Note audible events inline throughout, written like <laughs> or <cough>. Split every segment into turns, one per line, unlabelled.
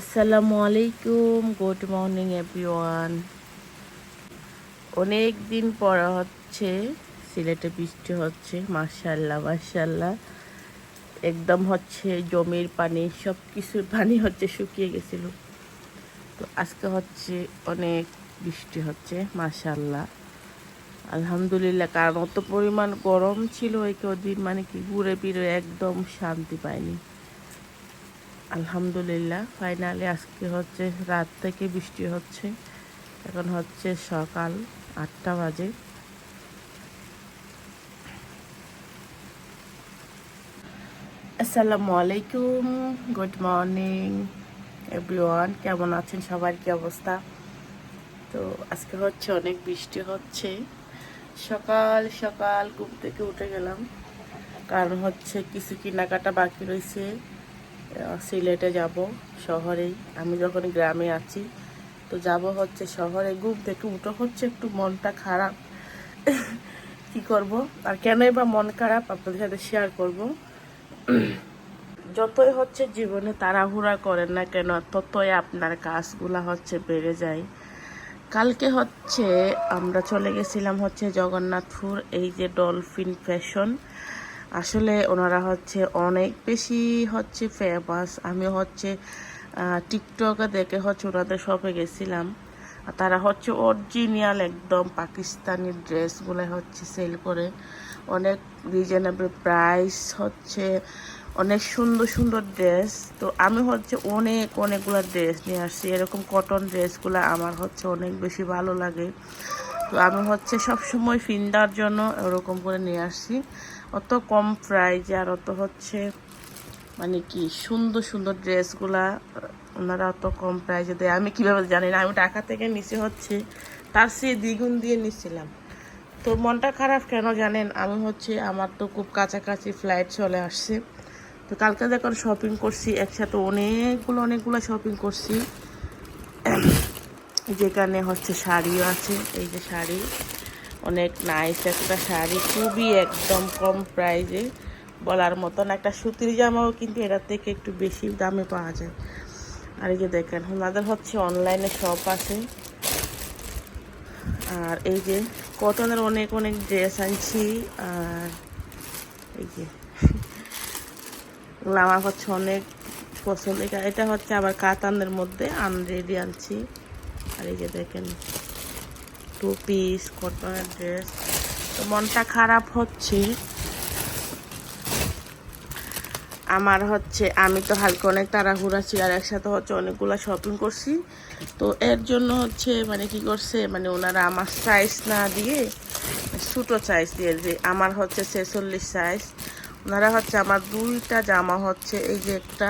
আসসালামু আলাইকুম good morning everyone অনেক দিন পর হচ্ছে, সিলেটে বৃষ্টি হচ্ছে মার্শাল্লাহ মার্শাল্লাহ একদম হচ্ছে জমির পানি সব কিছুর পানি হচ্ছে শুকিয়ে গেছিল। তো আজকে হচ্ছে অনেক বৃষ্টি হচ্ছে মার্শাল্লাহ আলহামদুলিল্লাহ, কারণ অত পরিমাণ গরম ছিল এই কদিন মানে কি ঘুরে ফিরে একদম শান্তি পাইনি। আলহামদুলিল্লাহ ফাইনালি আজকে হচ্ছে রাত থেকে বৃষ্টি হচ্ছে। এখন হচ্ছে সকাল আটটা বাজে। আসসালামু আলাইকুম গুড মর্নিং এভরিওয়ান কেমন আছেন সবার কি অবস্থা? তো আজকে হচ্ছে অনেক বৃষ্টি হচ্ছে। সকাল সকাল ঘুম থেকে উঠে গেলাম। কারণ হচ্ছে কিছু কেনাকাটা বাকি রয়েছে। সিলেটে যাব, শহরেই। আমি যখন গ্রামে আছি, তো যাব হচ্ছে শহরে। ঘুম থেকে উঠে হচ্ছে একটু মনটা খারাপ। <laughs> কি করব? আর কেনই বা মন খারাপ? আপনাদের সাথে শেয়ার করব। যতই হচ্ছে জীবনে তাড়াহুড়া করেন না কেন ততই আপনার কাজগুলা হচ্ছে বেড়ে যায়। কালকে হচ্ছে আমরা চলে গেছিলাম হচ্ছে জগন্নাথপুর, এই যে ডলফিন ফ্যাশন আসলে ওনারা হচ্ছে অনেক বেশি হচ্ছে ফেমাস আমি হচ্ছে টিকটকে দেখে হচ্ছে ওনাদের শপে গেছিলাম। তারা হচ্ছে অরিজিনাল একদম পাকিস্তানি ড্রেসগুলো হচ্ছে সেল করে। অনেক রিজনেবল প্রাইস হচ্ছে, অনেক সুন্দর সুন্দর ড্রেস তো আমি হচ্ছে অনেক অনেকগুলো ড্রেস নিয়ে আসছি। এরকম কটন ড্রেসগুলো আমার হচ্ছে অনেক বেশি ভালো লাগে। তো আমি হচ্ছে সব সময় ফিন্দার জন্য ওরকম করে নিয়ে আসছি অত কম প্রাইজে আর অত হচ্ছে মানে কি সুন্দর সুন্দর ড্রেসগুলা ওনারা অত কম প্রাইজে দেয়। আমি কীভাবে জানি না, আমি টাকা থেকে নিচে হচ্ছে, তার সে দ্বিগুণ দিয়ে নিচ্ছিলাম তো মনটা খারাপ কেন জানেন? আমি হচ্ছে, আমার তো খুব কাছাকাছি ফ্লাইট চলে আসছে। তো কালকে যখন শপিং করছি, একসাথে অনেকগুলো অনেকগুলো শপিং করছি। যেখানে হচ্ছে শাড়িও আছে, এই যে শাড়ি। অনেক নাইস একটা শাড়ি, খুবই একদম কম প্রাইজে বলার মতন। একটা সুতির জামাও কিন্তু এটার থেকে একটু বেশি দামে পাওয়া যায়। আর এই যে দেখেন, ওনাদের হচ্ছে অনলাইনে শপ আছে। আর এই যে কটনের অনেক অনেক ড্রেস আনছি। আর এই যে আমার হচ্ছে অনেক পছন্দ। এটা হচ্ছে আবার কাতানের মধ্যে আনরেডি আনছি। আর এই যে দেখেন টু পিস কটনের ড্রেস তো মনটা খারাপ হচ্ছে। আমার হচ্ছে, আমি তো হালকা অনেক তাড়াহুড়া ছিল আর একসাথে হচ্ছে অনেকগুলো শপিং করছি। তো এর জন্য হচ্ছে মানে কি করছে মানে ওনারা আমার সাইজ না দিয়ে, ছোটো সাইজ দিয়ে, যে আমার হচ্ছে ছেচল্লিশ সাইজ ওনারা হচ্ছে আমার দুইটা জামা হচ্ছে, এই যে একটা।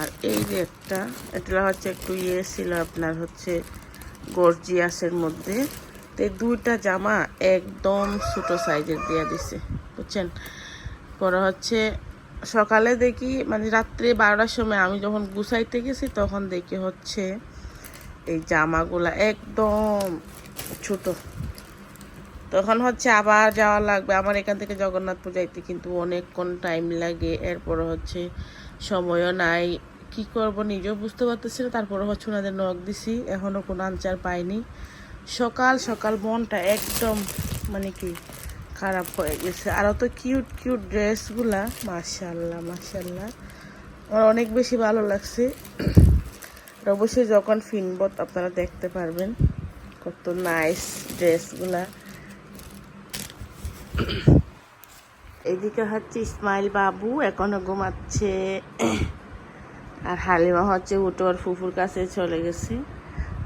আর এই যে একটা এটা হচ্ছে একটু ইয়ে ছিল আপনার হচ্ছে গর্জিয়াসের মধ্যে। তো দুইটা জামা একদম ছোটো সাইজের দিয়ে দিছে, বুঝছেন? পরে হচ্ছে সকালে দেখি মানে রাত্রে বারোটার সময় আমি যখন গুছাইতে গেছি, তখন দেখি হচ্ছে এই জামাগুলা একদম ছোট। তখন হচ্ছে আবার যাওয়া লাগবে, আমার এখান থেকে জগন্নাথপুর যাইতে কিন্তু অনেকক্ষণ টাইম লাগে, এরপরে হচ্ছে সময়ও নাই। কি করব নিজেও বুঝতে পারতেছি না। তারপরে হচ্ছে ওনাদের নখ দিছি। এখনও কোনো আনসার পাইনি। সকাল সকাল মনটা একদম মানে কি খারাপ হয়ে গেছে। আর অত কিউট কিউট ড্রেসগুলা মাশাল্লাহ মাশাল্লাহ আমার অনেক বেশি ভালো লাগছে। অবশ্যই যখন ফিনব আপনারা দেখতে পারবেন, কত নাইস ড্রেসগুলা। এদিকে হচ্ছে ইসমাইল বাবু এখনও ঘুমাচ্ছে। আর হালিমা হচ্ছে উঠে ওর ফুফুর কাছে চলে গেছে।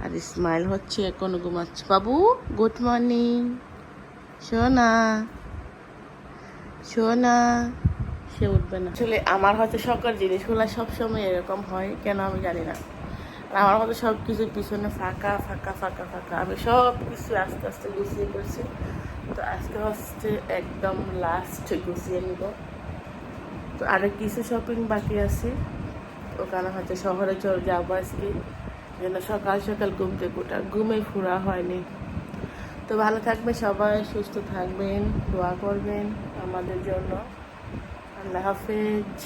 আর ইসমাইল হচ্ছে এখনও ঘুমাচ্ছে। বাবু গুড মর্নিং সোনা সোনা, সে উঠবে না। আসলে আমার হয়তো সকাল জিনিসগুলো সবসময় এরকম হয়, কেন আমি জানি না। আমার মতো সব কিছুর পিছনে ফাঁকা ফাঁকা ফাঁকা ফাঁকা। আমি সব কিছু আস্তে আস্তে গুছিয়ে করছি। তো আজকে হচ্ছে একদম লাস্ট গুছিয়ে নিব। তো আরও কিছু শপিং বাকি আছে। ওখানে হচ্ছে শহরে চলে যাব আজকে। যেন সকাল সকাল ঘুম থেকে ঘুমে ফুরা হয়নি। তো ভালো থাকবে সবাই, সুস্থ থাকবেন, দোয়া করবেন আমাদের জন্য। আল্লাহ হাফেজ।